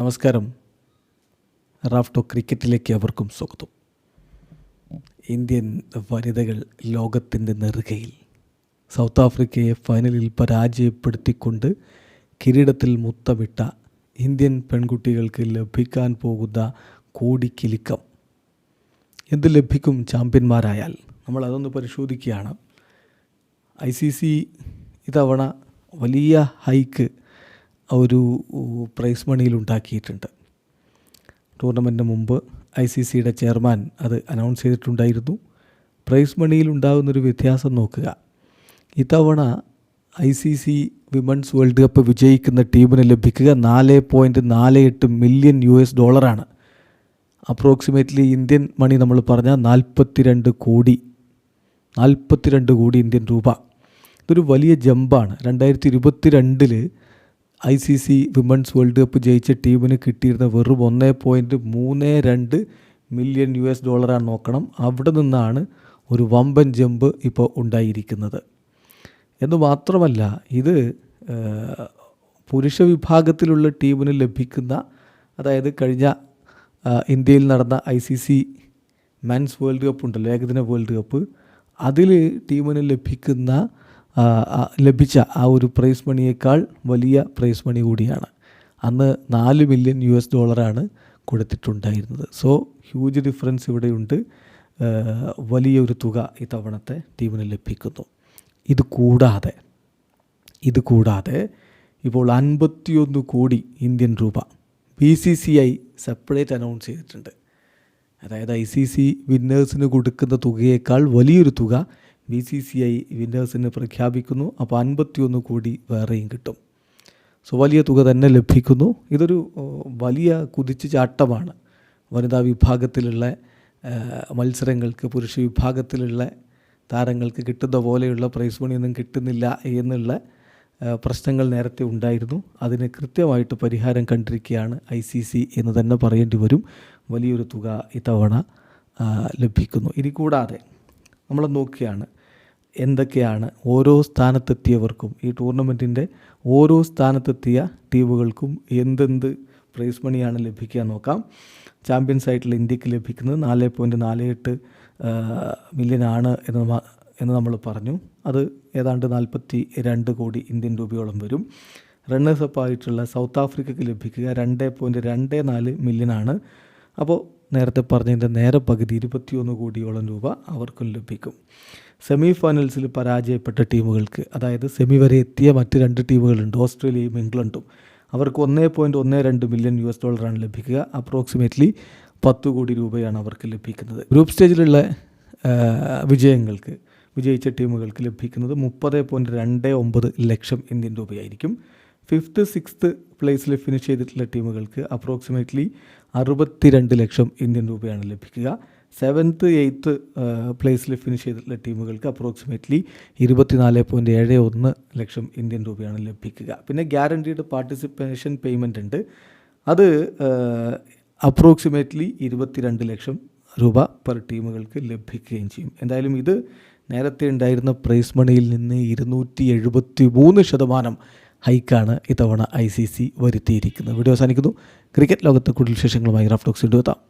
നമസ്കാരം. റാഫ്റ്റോ ക്രിക്കറ്റിലേക്ക് അവർക്കും സ്വാഗതം. ഇന്ത്യൻ വനിതകൾ ലോകത്തിന്റെ നെറുകയിൽ സൗത്ത് ആഫ്രിക്കയെ ഫൈനലിൽ പരാജയപ്പെടുത്തിക്കൊണ്ട് കിരീടത്തിൽ മുത്തമിട്ട ഇന്ത്യൻ പെൺകുട്ടികൾക്ക് ലഭിക്കാൻ പോകുന്ന കോടിക്കിലുക്കം. എന്ത് ലഭിക്കും ചാമ്പ്യന്മാരായാൽ? നമ്മൾ അതൊന്ന് പരിശോധിക്കുകയാണ്. ഐ സി സി ഇത്തവണ വലിയ ഹൈക്ക് ഒരു പ്രൈസ് മണിയിൽ ഉണ്ടാക്കിയിട്ടുണ്ട്. ടൂർണമെന്റിന് മുമ്പ് ഐ സി സിയുടെ ചെയർമാൻ അത് അനൗൺസ് ചെയ്തിട്ടുണ്ടായിരുന്നു. പ്രൈസ് മണിയിൽ ഉണ്ടാകുന്നൊരു വ്യത്യാസം നോക്കുക. ഇത്തവണ I C C women's world cup വിജയിക്കുന്ന ടീമിന് ലഭിക്കുക നാല് പോയിന്റ് നാല് എട്ട് മില്യൺ യു എസ് ഡോളറാണ്. അപ്രോക്സിമേറ്റ്ലി ഇന്ത്യൻ മണി നമ്മൾ പറഞ്ഞാൽ നാൽപ്പത്തിരണ്ട് കോടി നാൽപ്പത്തിരണ്ട് കോടി ഇന്ത്യൻ രൂപ. ഇതൊരു വലിയ ജമ്പാണ്. രണ്ടായിരത്തി ഇരുപത്തി രണ്ടിൽ I C C women's world cup ജയിച്ച ടീമിന് കിട്ടിയിരുന്ന വെറും ഒന്ന് പോയിന്റ് മൂന്ന് രണ്ട് മില്യൺ യു എസ് ഡോളറാണ് നോക്കണം. അവിടെ നിന്നാണ് ഒരു വമ്പൻ ജമ്പ് ഇപ്പോൾ ഉണ്ടായിരിക്കുന്നത്. എന്ന് മാത്രമല്ല ഇത് പുരുഷ വിഭാഗത്തിലുള്ള ടീമിന് ലഭിക്കുന്ന അതായത് കഴിഞ്ഞ ഇന്ത്യയിൽ നടന്ന I C C men's world cup ഉണ്ടല്ലോ ഏകദിന വേൾഡ് കപ്പ്. അതിൽ ടീമിന് ലഭിക്കുന്ന ലഭിച്ച ആ ഒരു പ്രൈസ് മണിയേക്കാൾ വലിയ പ്രൈസ് മണി കൂടിയാണ്. അന്ന് നാല് മില്യൺ യു എസ് ഡോളറാണ് കൊടുത്തിട്ടുണ്ടായിരുന്നത്. സോ ഹ്യൂജ് ഡിഫറൻസ് ഇവിടെയുണ്ട്. വലിയൊരു തുക ഇത്തവണത്തെ ടീമിന് ലഭിക്കുന്നു. ഇത് കൂടാതെ ഇത് കൂടാതെ ഇപ്പോൾ അൻപത്തിയൊന്ന് കോടി ഇന്ത്യൻ രൂപ B C C I separate announce ചെയ്തിട്ടുണ്ട്. അതായത് ഐ സി സി വിന്നേഴ്സിന് കൊടുക്കുന്ന തുകയേക്കാൾ വലിയൊരു തുക ബി സി സി ഐ വിന്നേഴ്സിന് പ്രഖ്യാപിക്കുന്നു. അപ്പോൾ അൻപത്തിയൊന്ന് കോടി വേറെയും കിട്ടും. സോ വലിയ തുക തന്നെ ലഭിക്കുന്നു. ഇതൊരു വലിയ കുതിച്ചു ചാട്ടമാണ്. വനിതാ വിഭാഗത്തിലുള്ള മത്സരങ്ങൾക്ക് പുരുഷ വിഭാഗത്തിലുള്ള താരങ്ങൾക്ക് കിട്ടുന്ന പോലെയുള്ള പ്രൈസ് മണിയൊന്നും കിട്ടുന്നില്ല എന്നുള്ള പ്രശ്നങ്ങൾ നേരത്തെ ഉണ്ടായിരുന്നു. അതിന് കൃത്യമായിട്ട് പരിഹാരം കണ്ടിരിക്കുകയാണ് ഐ സി സി എന്ന് തന്നെ പറയേണ്ടി വരും. വലിയൊരു തുക ഇത്തവണ ലഭിക്കുന്നു. ഇനി കൂടാതെ നമ്മൾ നോക്കുകയാണ് എന്തൊക്കെയാണ് ഓരോ സ്ഥാനത്തെത്തിയവർക്കും ഈ ടൂർണമെന്റിന്റെ ഓരോ സ്ഥാനത്തെത്തിയ ടീമുകൾക്കും എന്തെന്ത് പ്രൈസ് മണിയാണ് ലഭിക്കുക നോക്കാം. ചാമ്പ്യൻസ് ആയിട്ടുള്ള ഇന്ത്യയ്ക്ക് ലഭിക്കുന്നത് നാല് പോയിന്റ് നാല് എട്ട് മില്യനാണ് എന്ന് എന്ന് നമ്മൾ പറഞ്ഞു. അത് ഏതാണ്ട് നാൽപ്പത്തി രണ്ട് കോടി ഇന്ത്യൻ രൂപയോളം വരും. റണ്ണേഴ്സ് അപ്പ് ആയിട്ടുള്ള സൗത്ത് ആഫ്രിക്കയ്ക്ക് ലഭിക്കുക രണ്ട് പോയിന്റ് രണ്ട് നാല് മില്യനാണ് അപ്പോൾ നേരത്തെ പറഞ്ഞതിന്റെ നേരെ പകുതി ഇരുപത്തിയൊന്ന് കോടിയോളം രൂപ അവർക്കും ലഭിക്കും. സെമി ഫൈനൽസിൽ പരാജയപ്പെട്ട ടീമുകൾക്ക് അതായത് സെമി വരെ എത്തിയ മറ്റ് രണ്ട് ടീമുകളുണ്ട് ഓസ്ട്രേലിയയും ഇംഗ്ലണ്ടും. അവർക്ക് ഒന്നേ പോയിന്റ് ഒന്നേ രണ്ട് മില്യൺ യു എസ് ഡോളറാണ് ലഭിക്കുക. അപ്രോക്സിമേറ്റ്ലി പത്ത് കോടി രൂപയാണ് അവർക്ക് ലഭിക്കുന്നത്. ഗ്രൂപ്പ് സ്റ്റേജിലുള്ള വിജയങ്ങൾക്ക് വിജയിച്ച ടീമുകൾക്ക് ലഭിക്കുന്നത് മുപ്പത് പോയിന്റ് രണ്ട് ഒമ്പത് ലക്ഷം ഇന്ത്യൻ രൂപയായിരിക്കും. ഫിഫ്ത്ത് സിക്സ്ത്ത് പ്ലേസിൽ ഫിനിഷ് ചെയ്തിട്ടുള്ള ടീമുകൾക്ക് അപ്രോക്സിമേറ്റ്ലി അറുപത്തിരണ്ട് ലക്ഷം ഇന്ത്യൻ രൂപയാണ് ലഭിക്കുക. സെവൻത്ത് എയ്ത്ത് പ്ലേസിൽ ഫിനിഷ് ചെയ്തിട്ടുള്ള ടീമുകൾക്ക് അപ്രോക്സിമേറ്റ്ലി ഇരുപത്തിനാല് പോയിന്റ് ഏഴ് ഒന്ന് ലക്ഷം ഇന്ത്യൻ രൂപയാണ് ലഭിക്കുക. പിന്നെ ഗ്യാരണ്ടീഡ് പാർട്ടിസിപ്പേഷൻ പേയ്മെന്റ് ഉണ്ട്. അത് അപ്രോക്സിമേറ്റ്ലി ഇരുപത്തിരണ്ട് ലക്ഷം രൂപ പെർ ടീമുകൾക്ക് ലഭിക്കുകയും ചെയ്യും. എന്തായാലും ഇത് നേരത്തെ ഉണ്ടായിരുന്ന പ്രൈസ് മണിയിൽ നിന്ന് ഇരുന്നൂറ്റി എഴുപത്തി മൂന്ന് ശതമാനം ഹൈക്കാണ് ഇത്തവണ ഐ സി സി വരുത്തിയിരിക്കുന്നത്. വീഡിയോ അവസാനിക്കുന്നു. ക്രിക്കറ്റ് ലോകത്ത് കൂടുതൽ വിശേഷങ്ങളുമായി റഫ്ലോക്സ് എത്താം.